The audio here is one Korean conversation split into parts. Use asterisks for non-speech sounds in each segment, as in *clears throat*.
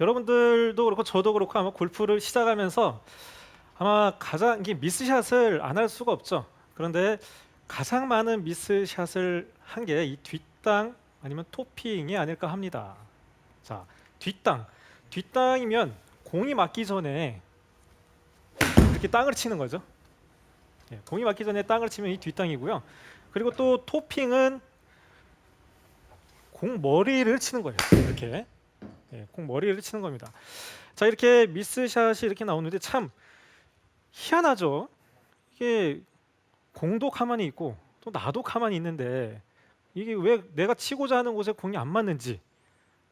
여러분들도 그렇고 저도 그렇고 아마 골프를 시작하면서 아마 가장 미스샷을 안 할 수가 없죠. 그런데 가장 많은 미스샷을 한 게 이 뒷땅 아니면 토핑이 아닐까 합니다. 자, 뒷땅. 뒷땅이면 공이 맞기 전에 이렇게 땅을 치는 거죠. 예, 공이 맞기 전에 땅을 치면 이 뒷땅이고요. 그리고 또 토핑은 공 머리를 치는 거예요. 이렇게 예, 공 머리를 치는 겁니다. 자 이렇게 미스샷이 이렇게 나오는데 참 희한하죠. 이게 공도 가만히 있고 또 나도 가만히 있는데 이게 왜 내가 치고자 하는 곳에 공이 안 맞는지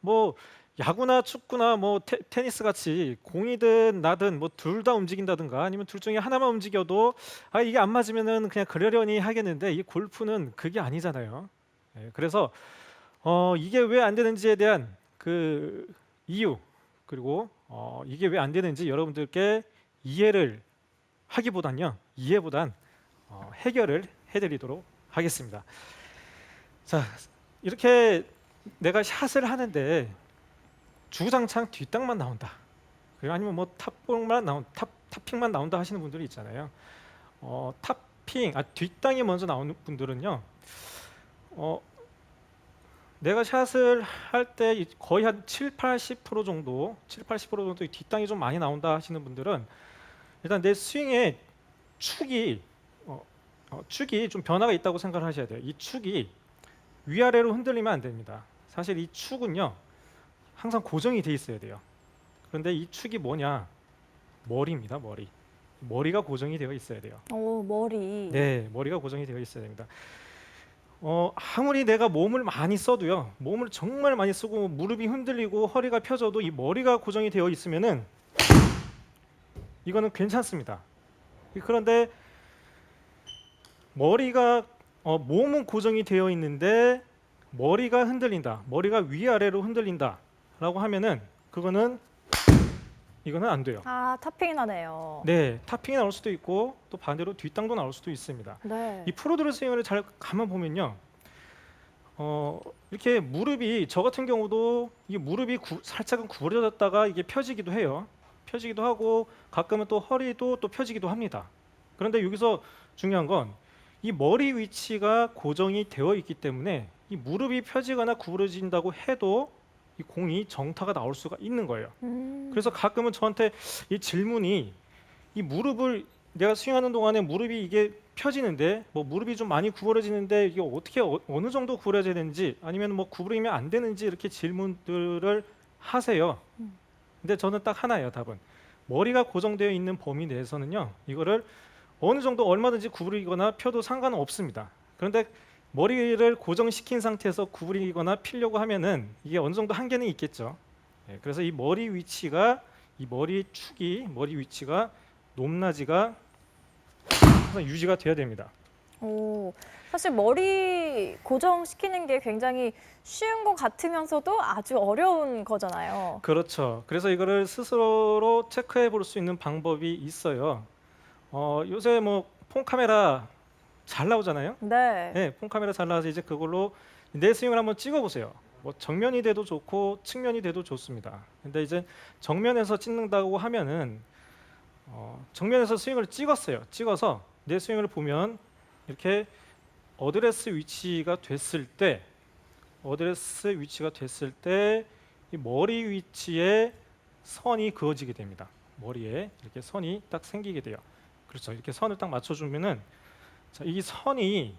뭐 야구나 축구나 뭐 테, 테니스 같이 공이든 나든 뭐 둘 다 움직인다든가 아니면 둘 중에 하나만 움직여도 아 이게 안 맞으면은 그냥 그러려니 하겠는데 이 골프는 그게 아니잖아요. 예, 그래서 어 이게 왜 안 되는지에 대한 그 이유 그리고 어 이게 왜 안 되는지 여러분들께 이해를 하기보단요 이해보단 어, 해결을 해드리도록 하겠습니다. 자 이렇게 내가 샷을 하는데 주장창 뒷땅만 나온다. 그리고 아니면 뭐 탑볼만 나온 탑 탑핑만 나온다 하시는 분들이 있잖아요. 어, 탑핑 아 뒷땅이 먼저 나오는 분들은요. 어, 내가 샷을 할 때 거의 한 7, 80% 정도, 7, 80% 정도 뒷땅이 좀 많이 나온다 하시는 분들은 일단 내 스윙의 축이 어, 어, 축이 좀 변화가 있다고 생각을 하셔야 돼요. 이 축이 위아래로 흔들리면 안 됩니다. 사실 이 축은요 항상 고정이 돼 있어야 돼요. 그런데 이 축이 뭐냐? 머리입니다. 머리. 머리가 고정이 되어 있어야 돼요. 오 머리. 네, 머리가 고정이 되어 있어야 됩니다. 어, 아무리 내가 몸을 많이 써도요, 몸을 정말 많이 쓰고 무릎이 흔들리고 허리가 펴져도 이 머리가 고정이 되어 있으면은 이거는 괜찮습니다. 그런데 머리가 어, 몸은 고정이 되어 있는데 머리가 흔들린다, 머리가 위아래로 흔들린다라고 하면은 그거는 이거는 안 돼요. 아 탑핑이 나네요. 네, 탑핑이 나올 수도 있고 또 반대로 뒷땅도 나올 수도 있습니다. 네. 이 프로들의 스윙을 잘 가만 보면요, 어 이렇게 무릎이 저 같은 경우도 이 무릎이 구, 살짝은 구부러졌다가 이게 펴지기도 해요. 펴지기도 하고 가끔은 또 허리도 또 펴지기도 합니다. 그런데 여기서 중요한 건 이 머리 위치가 고정이 되어 있기 때문에 이 무릎이 펴지거나 구부러진다고 해도 이 공이 정타가 나올 수가 있는 거예요. 음. 그래서 가끔은 저한테 이 질문이 이 무릎을 내가 스윙하는 동안에 무릎이 이게 펴지는데 뭐 무릎이 좀 많이 구부러지는데 이게 어떻게 어, 느 정도 구부러져야 되는지 아니면 뭐 구부리면 안 되는지 이렇게 질문들을 하세요. 음. 근데 저는 딱 하나예요 답은 머리가 고정되어 있는 범위 내에서는요 이거를 어느 정도 얼마든지 구부리거나 펴도 상관은 없습니다. 그런데 머리를 고정시킨 상태에서 구부리거나 피려고 하면은 이게 어느 정도 한계는 있겠죠. 예, 그래서 이 머리 위치가 이 머리 축이 머리 위치가 높낮이가 항상 유지가 돼야 됩니다. 오 사실 머리 고정시키는 게 굉장히 쉬운 것 같으면서도 아주 어려운 거잖아요. 그렇죠. 그래서 이거를 스스로 체크해 볼 수 있는 방법이 있어요. 어, 요새 뭐 폰 카메라 잘 나오잖아요. 네. 네, 폰 카메라 잘 나와서 이제 그걸로 내 스윙을 한번 찍어 보세요. 뭐 정면이 돼도 좋고 측면이 돼도 좋습니다. 근데 이제 정면에서 찍는다고 하면은 어, 정면에서 스윙을 찍었어요. 찍어서 내 스윙을 보면 이렇게 어드레스 위치가 됐을 때 어드레스 위치가 됐을 때 이 머리 위치에 선이 그어지게 됩니다. 머리에 이렇게 선이 딱 생기게 돼요. 그렇죠. 이렇게 선을 딱 맞춰주면은 자, 이 선이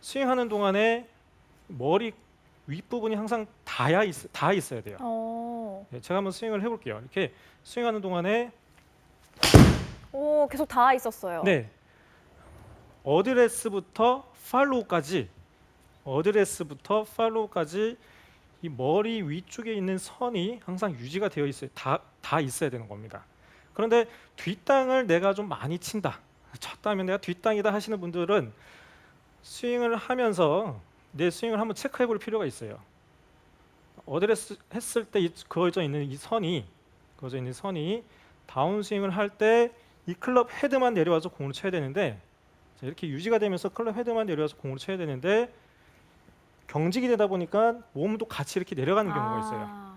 스윙하는 동안에 머리 윗부분이 항상 닿아, 있, 닿아 있어야 돼요. 어. 네, 제가 한번 스윙을 해볼게요. 이렇게 스윙하는 동안에 오 계속 닿아 있었어요. 네 어드레스부터 팔로우까지 어드레스부터 팔로우까지 이 머리 위쪽에 있는 선이 항상 유지가 되어 있어요. 다, 다 있어야 되는 겁니다. 그런데 뒷땅을 내가 좀 많이 친다. 쳤다면 내가 뒷땅이다 하시는 분들은 스윙을 하면서 내 스윙을 한번 체크해 볼 필요가 있어요. 어드레스 했을 때 이- 그어져 있는 이 선이 그어져 있는 선이 다운 스윙을 할 때 이 클럽 헤드만 내려와서 공을 쳐야 되는데 자, 이렇게 유지가 되면서 클럽 헤드만 내려와서 공을 쳐야 되는데 경직이 되다 보니까 몸도 같이 이렇게 내려가는 경우가 있어요. 아,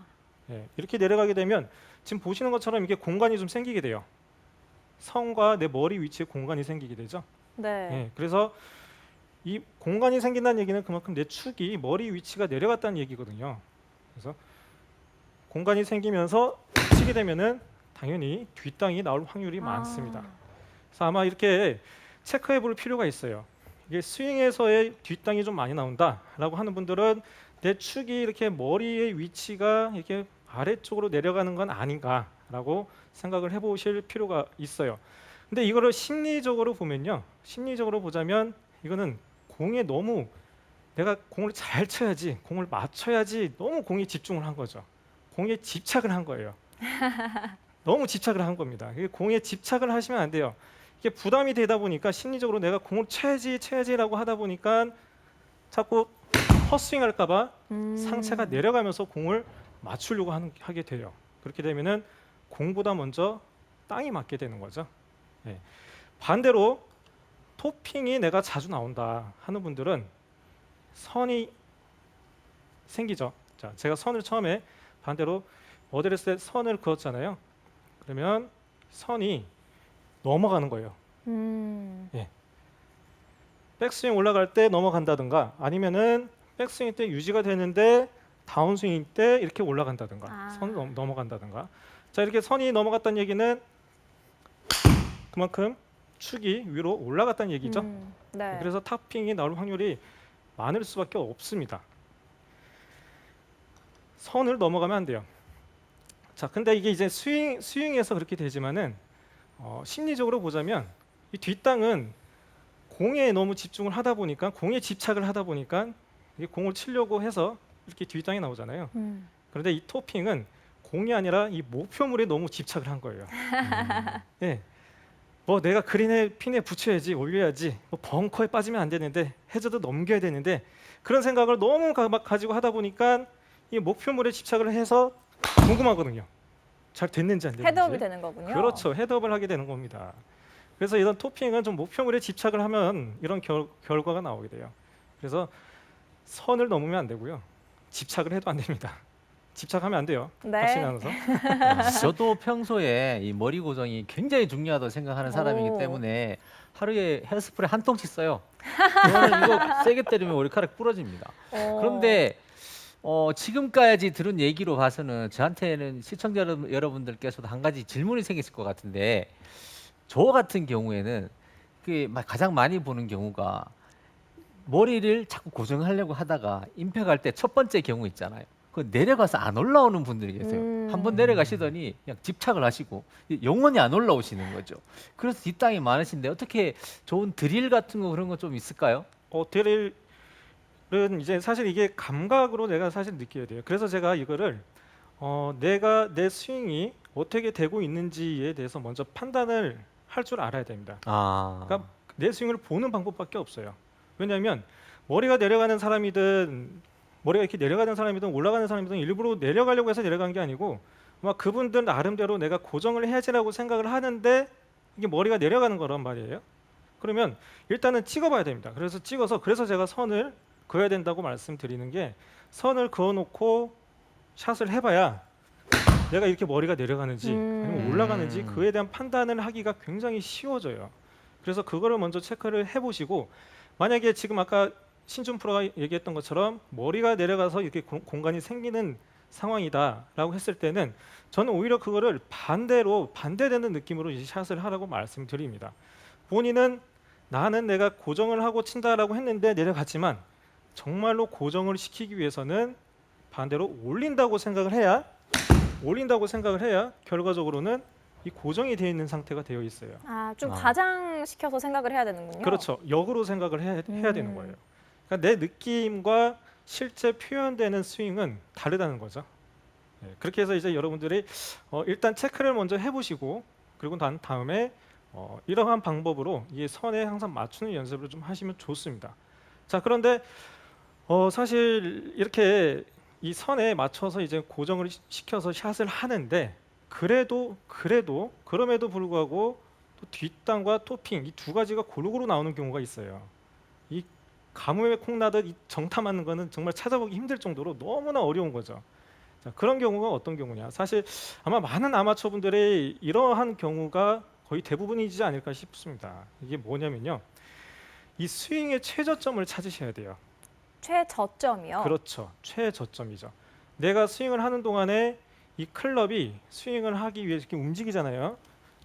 예, 이렇게 내려가게 되면 지금 보시는 것처럼 이게 공간이 좀 생기게 돼요. 선과 내 머리 위치에 공간이 생기게 되죠. 네. 예, 그래서 이 공간이 생긴다는 얘기는 그만큼 내 축이 머리 위치가 내려갔다는 얘기거든요. 그래서 공간이 생기면서 치게 되면은 당연히 뒷땅이 나올 확률이 많습니다. 아, 그래서 아마 이렇게 체크해 볼 필요가 있어요. 이게 스윙에서의 뒷땅이 좀 많이 나온다라고 하는 분들은 내 축이 이렇게 머리의 위치가 이렇게 아래쪽으로 내려가는 건 아닌가 라고 생각을 해보실 필요가 있어요. 근데 이거를 심리적으로 보면요, 심리적으로 보자면 이거는 공에 너무 내가 공을 잘 쳐야지, 공을 맞춰야지 너무 공에 집중을 한 거죠. 공에 집착을 한 거예요. *laughs* 너무 집착을 한 겁니다. 공에 집착을 하시면 안 돼요. 이게 부담이 되다 보니까 심리적으로 내가 공을 쳐야지 쳐야지라고 하다 보니까 자꾸 헛스윙할까봐 음. 상체가 내려가면서 공을 맞추려고 하는, 하게 돼요. 그렇게 되면은 공보다 먼저 땅이 맞게 되는 거죠. 예. 반대로 토핑이 내가 자주 나온다 하는 분들은 선이 생기죠. 자, 제가 선을 처음에 반대로 어드레스에 선을 그었잖아요. 그러면 선이 넘어가는 거예요. 음. 백스윙 올라갈 때 넘어간다든가 아니면은 백스윙 때 유지가 되는데 다운스윙 때 이렇게 올라간다든가 아. 넘, 넘어간다든가 자 이렇게 선이 넘어갔다는 얘기는 그만큼 축이 위로 올라갔다는 얘기죠 음. 네. 그래서 탑핑이 나올 확률이 많을 수밖에 없습니다 선을 넘어가면 안 돼요 자 근데 이게 이제 스윙 스윙에서 그렇게 되지만은 어, 심리적으로 보자면 이 뒷땅은 공에 너무 집중을 하다 보니까 공에 집착을 하다 보니까 이게 공을 치려고 해서 이렇게 뒷땅이 나오잖아요. 음. 그런데 이 토핑은 공이 아니라 이 목표물에 너무 집착을 한 거예요. *laughs* 예. 뭐 내가 그린에 핀에 붙여야지 올려야지 뭐 벙커에 빠지면 안 되는데 해저도 넘겨야 되는데 그런 생각을 너무 가, 막 가지고 하다 보니까 이 목표물에 집착을 해서 궁금하거든요. 잘 됐는지 안 됐는지. 헤드업이 되는 거군요. 그렇죠. 헤드업을 하게 되는 겁니다. 그래서 이런 토핑은 좀 목표물에 집착을 하면 이런 결, 결과가 나오게 돼요. 그래서 선을 넘으면 안 되고요. 집착을 해도 안 됩니다. 집착하면 안 돼요. 네. 박신혜 아나운서. *laughs* 저도 평소에 이 머리 고정이 굉장히 중요하다고 생각하는 사람이기 오. 때문에 하루에 헤어스프레이 한 통씩 써요. 저는 이거 세게 때리면 머리카락 부러집니다. 어. 그런데 어, 지금까지 들은 얘기로 봐서는 저한테는 시청자 여러분- 여러분들께서도 한 가지 질문이 생겼을 것 같은데 저 같은 경우에는 그 마- 가장 많이 보는 경우가 머리를 자꾸 고정하려고 하다가 임팩할 때 첫 번째 경우 있잖아요. 그 내려가서 안 올라오는 분들이 계세요. 음. 한번 내려가시더니 그냥 집착을 하시고 영원히 안 올라오시는 거죠. 그래서 뒷땅이 많으신데 어떻게 좋은 드릴 같은 거 그런 거 좀 있을까요? 어, 드릴은 이제 사실 이게 감각으로 내가 사실 느껴야 돼요. 그래서 제가 이거를 어, 내가 내 스윙이 어떻게 되고 있는지에 대해서 먼저 판단을 할 줄 알아야 됩니다. 아, 그러니까 내 스윙을 보는 방법밖에 없어요. 왜냐하면 머리가 내려가는 사람이든 머리가 이렇게 내려가는 사람이든 올라가는 사람이든 일부러 내려가려고 해서 내려간 게 아니고 막 그분들 나름대로 내가 고정을 해야지라고 생각을 하는데 이게 머리가 내려가는 거란 말이에요. 그러면 일단은 찍어봐야 됩니다. 그래서 찍어서 그래서 제가 선을 그어야 된다고 말씀드리는 게 선을 그어놓고 샷을 해봐야 내가 이렇게 머리가 내려가는지 아니면 음. 올라가는지 그에 대한 판단을 하기가 굉장히 쉬워져요. 그래서 그거를 먼저 체크를 해보시고 만약에 지금 아까 신준 프로가 얘기했던 것처럼 머리가 내려가서 이렇게 공, 공간이 생기는 상황이다라고 했을 때는 저는 오히려 그거를 반대로 반대되는 느낌으로 이 샷을 하라고 말씀드립니다. 본인은 나는 내가 고정을 하고 친다라고 했는데 내려갔지만 정말로 고정을 시키기 위해서는 반대로 올린다고 생각을 해야 올린다고 생각을 해야 결과적으로는 이 고정이 되어 있는 상태가 되어 있어요. 아, 좀 아. 과장시켜서 생각을 해야 되는군요. 그렇죠. 역으로 생각을 해야, 해야 되는 음. 거예요. 그러니까 내 느낌과 실제 표현되는 스윙은 다르다는 거죠. 네, 그렇게 해서 이제 여러분들이 어, 일단 체크를 먼저 해보시고 그리고 난 다음에 어, 이러한 방법으로 이 선에 항상 맞추는 연습을 좀 하시면 좋습니다. 자 그런데 어, 사실 이렇게 이 선에 맞춰서 이제 고정을 시- 시켜서 샷을 하는데 그래도 그래도 그럼에도 불구하고 또 뒷땅과 토핑 이 두 가지가 골고루 나오는 경우가 있어요. 이 가뭄에 콩나듯 맞는 거는 정말 찾아보기 힘들 정도로 너무나 어려운 거죠. 자, 그런 경우가 어떤 경우냐? 사실 아마 많은 아마추어 분들의 이러한 경우가 거의 대부분이지 않을까 싶습니다. 이게 뭐냐면요. 이 스윙의 최저점을 찾으셔야 돼요. 최저점이요. 그렇죠. 최저점이죠. 내가 스윙을 하는 동안에 이 클럽이 스윙을 하기 위해 이렇게 움직이잖아요.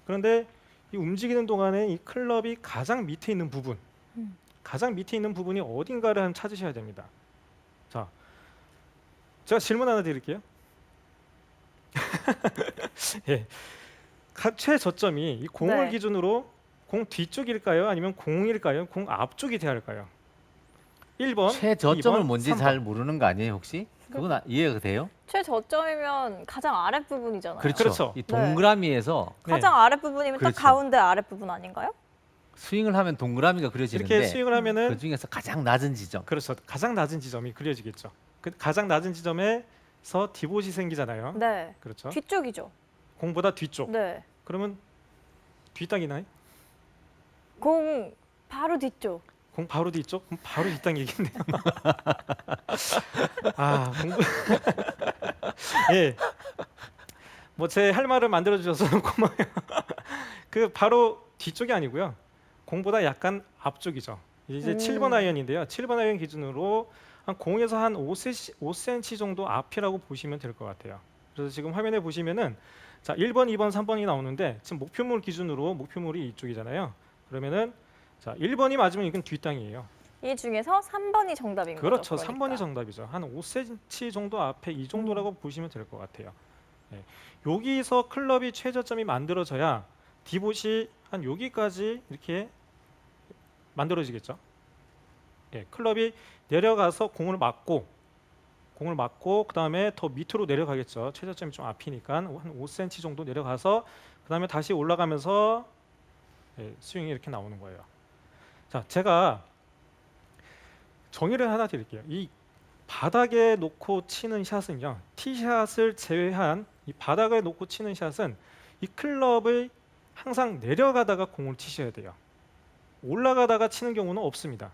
그런데 이 움직이는 동안에 이 클럽이 가장 밑에 있는 부분, 음. 가장 밑에 있는 부분이 어딘가를 한 찾으셔야 됩니다. 자, 제가 질문 하나 드릴게요. *laughs* 예, 각 최저점이 이 공을 네. 기준으로 공 뒤쪽일까요? 아니면 공일까요? 공 앞쪽이 돼야 할까요? 1번 최저점을 2번, 뭔지 3번. 잘 모르는 거 아니에요 혹시? 그건 아- 이해가 돼요? 최저점이면 가장 아랫 부분이잖아요. 그렇죠. 그렇죠. 이 동그라미에서 네. 가장 아랫 부분이면 그렇죠. 딱 가운데 아랫 부분 아닌가요? 스윙을 하면 동그라미가 그려지는데 이렇게 스윙을 하면은 그 중에서 가장 낮은 지점. 그렇죠. 가장 낮은 지점이 그려지겠죠. 그 가장 낮은 지점에서 디봇이 생기잖아요. 네. 그렇죠. 뒤쪽이죠. 공보다 뒤쪽. 네. 그러면 뒷땅이나요? 공 바로 뒤쪽. 공 바로 뒤쪽? 그럼 바로 뒷땅 얘기네요. *laughs* 아 공부. *laughs* 예. 뭐 제 할 말을 만들어 주셔서 *laughs* 고마워요. 그 바로 뒤쪽이 아니고요. 공보다 약간 앞쪽이죠. 이제 음. 7번 아이언인데요. 7번 아이언 기준으로 한 공에서 한 5cm, 5cm 정도 앞이라고 보시면 될 것 같아요. 그래서 지금 화면에 보시면은 자 1번, 2번, 3번이 나오는데 지금 목표물 기준으로 목표물이 이쪽이잖아요. 그러면은 자 1번이 맞으면 이건 뒷땅이에요. 이 중에서 3번이 정답인 그렇죠. 거죠. 3번이 정답이죠. 한 5cm 정도 앞에 이 정도라고 보시면 될 것 같아요. 네. 여기서 클럽이 최저점이 만들어져야 디봇이 한 여기까지 이렇게 만들어지겠죠. 예, 클럽이 내려가서 공을 맞고 공을 맞고 그 다음에 더 밑으로 내려가겠죠. 최저점이 좀 앞이니까 한 5cm 정도 내려가서 그 다음에 다시 올라가면서 예, 스윙이 이렇게 나오는 거예요. 자, 제가 정의를 하나 드릴게요. 이 바닥에 놓고 치는 샷은요. 티샷을 제외한 이 바닥에 놓고 치는 샷은 이 클럽을 항상 내려가다가 공을 치셔야 돼요. 올라가다가 치는 경우는 없습니다.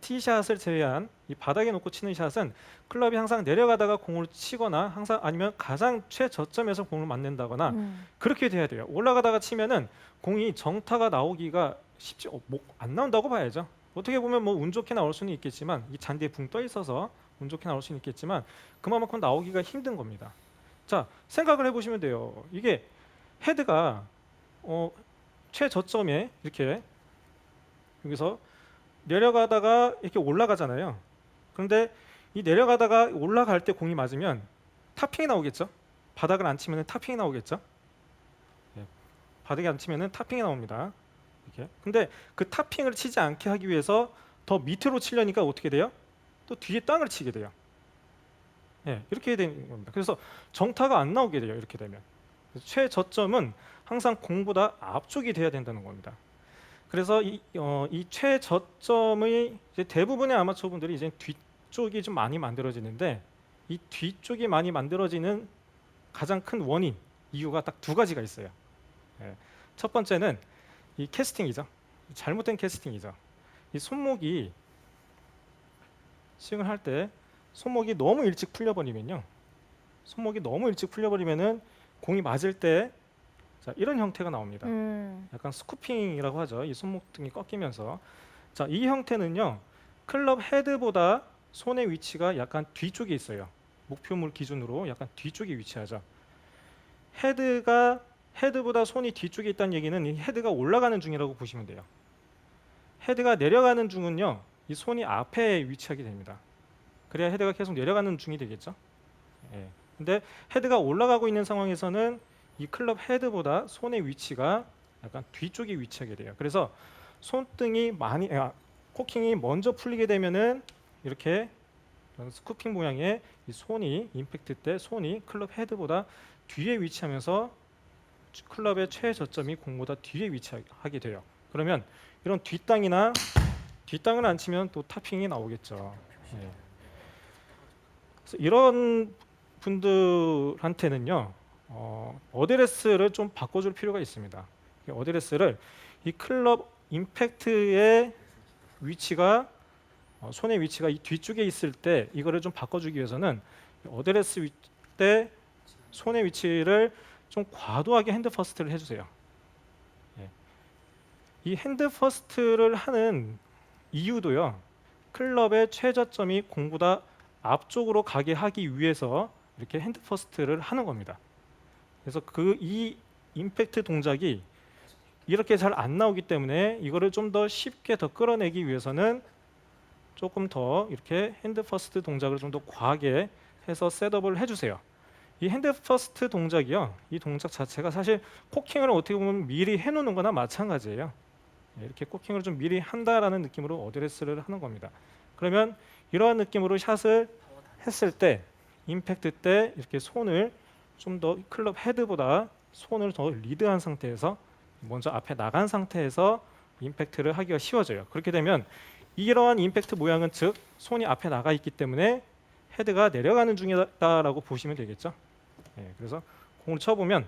티샷을 제외한 이 바닥에 놓고 치는 샷은 클럽이 항상 내려가다가 공을 치거나 항상 아니면 가장 최저점에서 공을 맞는다거나 음. 그렇게 돼야 돼요. 올라가다가 치면은 공이 정타가 나오기가 쉽지 어, 뭐, 안 나온다고 봐야죠. 어떻게 보면 뭐 운 좋게 나올 수는 있겠지만 이 잔디에 붕 떠 있어서 운 좋게 나올 수는 있겠지만 그만큼 나오기가 힘든 겁니다. 자 생각을 해보시면 돼요. 이게 헤드가 어, 최저점에 이렇게 여기서 내려가다가 이렇게 올라가잖아요. 그런데 이 내려가다가 올라갈 때 공이 맞으면 타핑이 나오겠죠. 바닥을 안 치면 타핑이 나오겠죠. 예, 바닥에 안 치면은 타핑이 나옵니다. 이렇게. 근데 그 타핑을 치지 않게 하기 위해서 더 밑으로 치려니까 어떻게 돼요? 또 뒤에 땅을 치게 돼요. 예, 이렇게 되는 겁니다. 그래서 정타가 안 나오게 돼요. 이렇게 되면 최저점은 항상 공보다 앞쪽이 돼야 된다는 겁니다. 그래서 이, 어, 이 최저점의 대부분의 아마추어 분들이 이제 뒤쪽이 좀 많이 만들어지는데 이 뒤쪽이 많이 만들어지는 가장 큰 원인 이유가 딱 두 가지가 있어요. 예. 첫 번째는 이 캐스팅이죠. 잘못된 캐스팅이죠. 이 손목이 스윙을 할 때 손목이 너무 일찍 풀려버리면요. 손목이 너무 일찍 풀려버리면은 공이 맞을 때 자, 이런 형태가 나옵니다. 음. 약간 스쿠핑이라고 하죠. 이 손목 등이 꺾이면서 자, 이 형태는요. 클럽 헤드보다 손의 위치가 약간 뒤쪽에 있어요. 목표물 기준으로 약간 뒤쪽에 위치하죠. 헤드가 헤드보다 손이 뒤쪽에 있다는 얘기는 이 헤드가 올라가는 중이라고 보시면 돼요. 헤드가 내려가는 중은요. 이 손이 앞에 위치하게 됩니다. 그래야 헤드가 계속 내려가는 중이 되겠죠. 예. 근데 헤드가 올라가고 있는 상황에서는 이 클럽 헤드보다 손의 위치가 약간 뒤쪽에 위치하게 돼요. 그래서 손등이 많이 아, 코킹이 먼저 풀리게 되면은 이렇게 스쿠핑 모양의 이 손이 임팩트 때 손이 클럽 헤드보다 뒤에 위치하면서 클럽의 최저점이 공보다 뒤에 위치하게 돼요. 그러면 이런 뒷땅이나 뒷땅을 안 치면 또 타핑이 나오겠죠. 예. 그래서 이런 분들한테는요 어, 어드레스를 좀 바꿔줄 필요가 있습니다. 이 어드레스를 이 클럽 임팩트의 위치가 어, 손의 위치가 이 뒤쪽에 있을 때 이거를 좀 바꿔주기 위해서는 이 어드레스 위, 때 손의 위치를 좀 과도하게 핸드 퍼스트를 해주세요. 예. 이 핸드 퍼스트를 하는 이유도요. 클럽의 최저점이 공보다 앞쪽으로 가게 하기 위해서 이렇게 핸드 퍼스트를 하는 겁니다. 그래서 그 이 임팩트 동작이 이렇게 잘 안 나오기 때문에 이거를 좀 더 쉽게 더 끌어내기 위해서는 조금 더 이렇게 핸드 퍼스트 동작을 좀 더 과하게 해서 셋업을 해주세요. 이 핸드 퍼스트 동작이요. 이 동작 자체가 사실 코킹을 어떻게 보면 미리 해놓는 거나 마찬가지예요. 예, 이렇게 코킹을 좀 미리 한다라는 느낌으로 어드레스를 하는 겁니다. 그러면 이러한 느낌으로 샷을 했을 때 임팩트 때 이렇게 손을 좀 더 클럽 헤드보다 손을 더 리드한 상태에서 먼저 앞에 나간 상태에서 임팩트를 하기가 쉬워져요. 그렇게 되면 이러한 임팩트 모양은 즉 손이 앞에 나가 있기 때문에 헤드가 내려가는 중이다라고 보시면 되겠죠. 예, 그래서 공을 쳐보면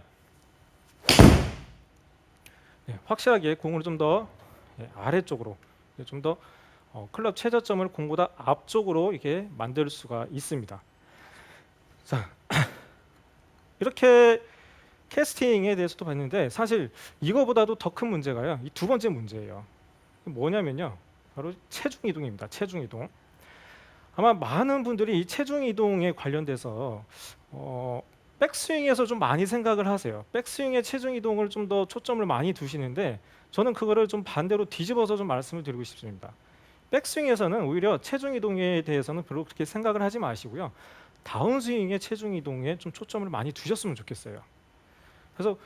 예, 확실하게 공을 좀더 예, 아래쪽으로 좀더 어, 클럽 최저점을 공보다 앞쪽으로 이렇게 만들 수가 있습니다. 자, 이렇게 캐스팅에 대해서도 봤는데 사실 이거보다도 더 큰 문제가요. 이 두 번째 문제예요. 뭐냐면요. 바로 체중 이동입니다. 체중 이동. 아마 많은 분들이 이 체중 이동에 관련돼서 어, 백스윙에서 좀 많이 생각을 하세요. 백스윙의 체중 이동을 좀 더 초점을 많이 두시는데 저는 그거를 좀 반대로 뒤집어서 좀 말씀을 드리고 싶습니다. 백스윙에서는 오히려 체중 이동에 대해서는 별로 그렇게 생각을 하지 마시고요. 다운스윙의 체중 이동에 좀 초점을 많이 두셨으면 좋겠어요. 그래서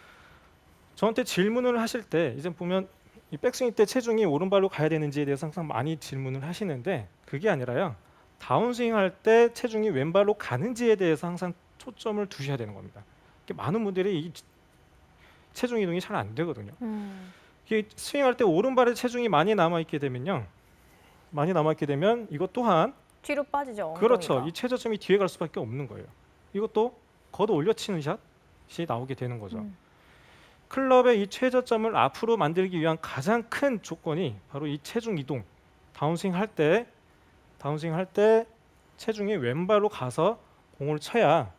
저한테 질문을 하실 때 이제 보면 이 백스윙 때 체중이 오른발로 가야 되는지에 대해서 항상 많이 질문을 하시는데 그게 아니라요. 다운스윙 할 때 체중이 왼발로 가는지에 대해서 항상 초점을 두셔야 되는 겁니다. 많은 분들이 이 체중 이동이 잘 안 되거든요. 음. 이게 스윙할 때 오른발에 체중이 많이 남아 있게 되면요. 많이 남아 있게 되면 이것 또한 뒤로 빠지죠. 그렇죠. 엉덩이가. 이 최저점이 뒤에 갈 수밖에 없는 거예요. 이것도 걷어 올려치는 샷이 나오게 되는 거죠. 음. 클럽의 이 최저점을 앞으로 만들기 위한 가장 큰 조건이 바로 이 체중 이동. 다운스윙 할 때 다운스윙 할 때 체중이 왼발로 가서 공을 쳐야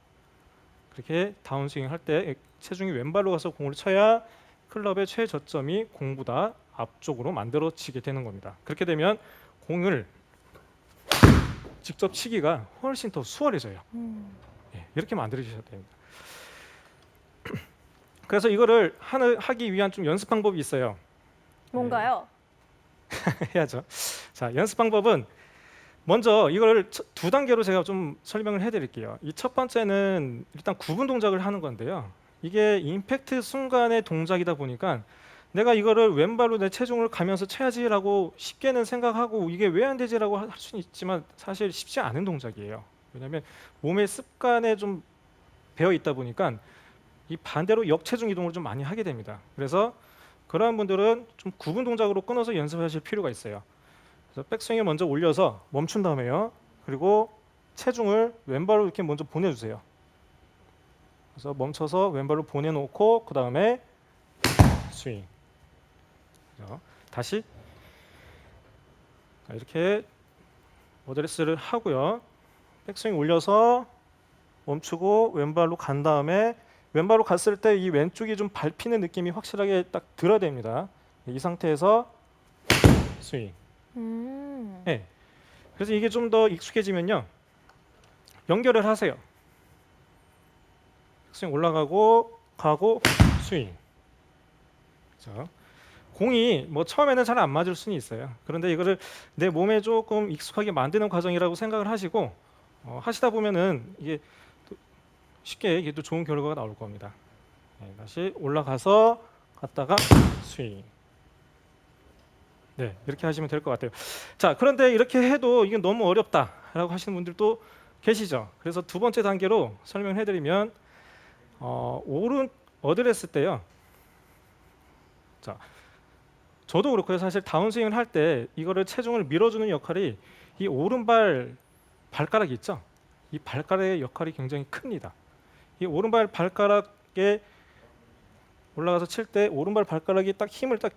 그렇게 다운스윙 할 때 체중이 왼발로 가서 공을 쳐야 클럽의 최저점이 공보다 앞쪽으로 만들어지게 되는 겁니다. 그렇게 되면 공을 직접 치기가 훨씬 더 수월해져요. 음. 예, 이렇게 만들어 주셔야 됩니다. *clears throat* 그래서 이거를 하기 위한 좀 연습 방법이 있어요. 뭔가요? *laughs* 해야죠. 자, 연습 방법은 먼저 이걸 첫- 두 단계로 제가 좀 설명을 해드릴게요. 이 첫 번째는 일단 구분 동작을 하는 건데요. 이게 임팩트 순간의 동작이다 보니까 내가 이거를 왼발로 내 체중을 가면서 쳐야지라고 쉽게는 생각하고 이게 왜 안 되지라고 할 수는 있지만 사실 쉽지 않은 동작이에요. 왜냐하면 몸의 습관에 좀 배어 있다 보니까 이 반대로 역체중 이동을 좀 많이 하게 됩니다. 그래서 그러한 분들은 좀 구분 동작으로 끊어서 연습하실 필요가 있어요. 그래서 백스윙을 먼저 올려서 멈춘 다음에요. 그리고 체중을 왼발로 이렇게 먼저 보내주세요. 그래서 멈춰서 왼발로 보내놓고 그 다음에 스윙. 다시 자, 이렇게 어드레스를 하고요. 백스윙 올려서 멈추고 왼발로 간 다음에 왼발로 갔을 때 이 왼쪽이 좀 밟히는 느낌이 확실하게 딱 들어야 됩니다. 이 상태에서 스윙. 음. 네. 그래서 이게 좀 더 익숙해지면요. 연결을 하세요. 스윙 올라가고 가고 스윙. 그렇죠? 공이 뭐 처음에는 잘 안 맞을 수는 있어요. 그런데 이거를 내 몸에 조금 익숙하게 만드는 과정이라고 생각을 하시고 어, 하시다 보면은 이게 또 쉽게 이게 또 좋은 결과가 나올 겁니다. 네, 다시 올라가서 갔다가 스윙. 네, 이렇게 하시면 될 것 같아요. 자, 그런데 이렇게 해도 이게 너무 어렵다라고 하시는 분들도 계시죠. 그래서 두 번째 단계로 설명해 드리면 어, 오른 어드레스 때요. 자, 저도 그렇고요. 사실 다운스윙을 할 때 이거를 체중을 밀어주는 역할이 이 오른발 발가락이 있죠. 이 발가락의 역할이 굉장히 큽니다. 이 오른발 발가락에 올라가서 칠 때 오른발 발가락이 딱 힘을 딱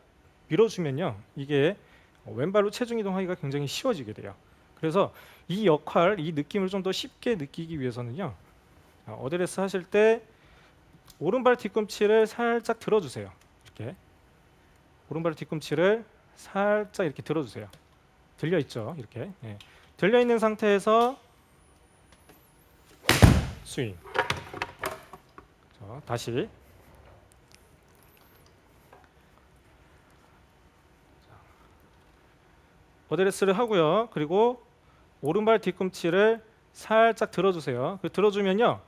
밀어주면요, 이게 왼발로 체중 이동하기가 굉장히 쉬워지게 돼요. 그래서 이 역할, 이 느낌을 좀 더 쉽게 느끼기 위해서는요, 자, 어드레스 하실 때 오른발 뒤꿈치를 살짝 들어주세요. 오른발 뒤꿈치를 살짝 이렇게 들어주세요. 들려 있죠? 이렇게 예. 들려 있는 상태에서 스윙. 자, 다시 어드레스를 하고요. 그리고 오른발 뒤꿈치를 살짝 들어주세요. 그 들어주면요.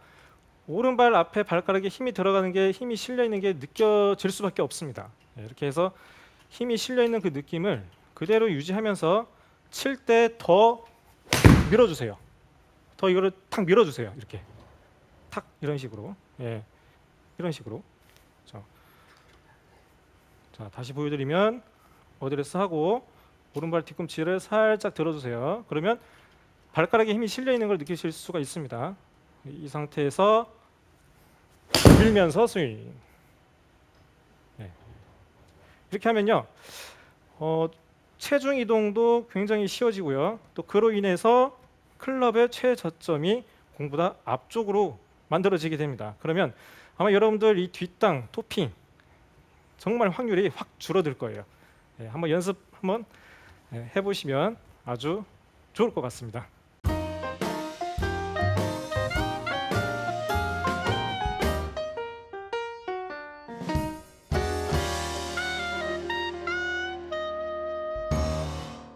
오른발 앞에 발가락에 힘이 들어가는 게 힘이 실려 있는 게 느껴질 수밖에 없습니다. 예, 이렇게 해서 힘이 실려 있는 그 느낌을 그대로 유지하면서 칠 때 더 밀어주세요. 더 이거를 탁 밀어주세요. 이렇게 탁 이런 식으로 예 이런 식으로 자, 자 다시 보여드리면 어드레스 하고 오른발 뒤꿈치를 살짝 들어주세요. 그러면 발가락에 힘이 실려 있는 걸 느끼실 수가 있습니다. 이 상태에서 밀면서 스윙. 네. 이렇게 하면요, 어, 체중 이동도 굉장히 쉬워지고요. 또 그로 인해서 클럽의 최저점이 공보다 앞쪽으로 만들어지게 됩니다. 그러면 아마 여러분들 이 뒷땅 토핑 정말 확률이 확 줄어들 거예요. 네, 한번 연습 한번 네, 해보시면 아주 좋을 것 같습니다.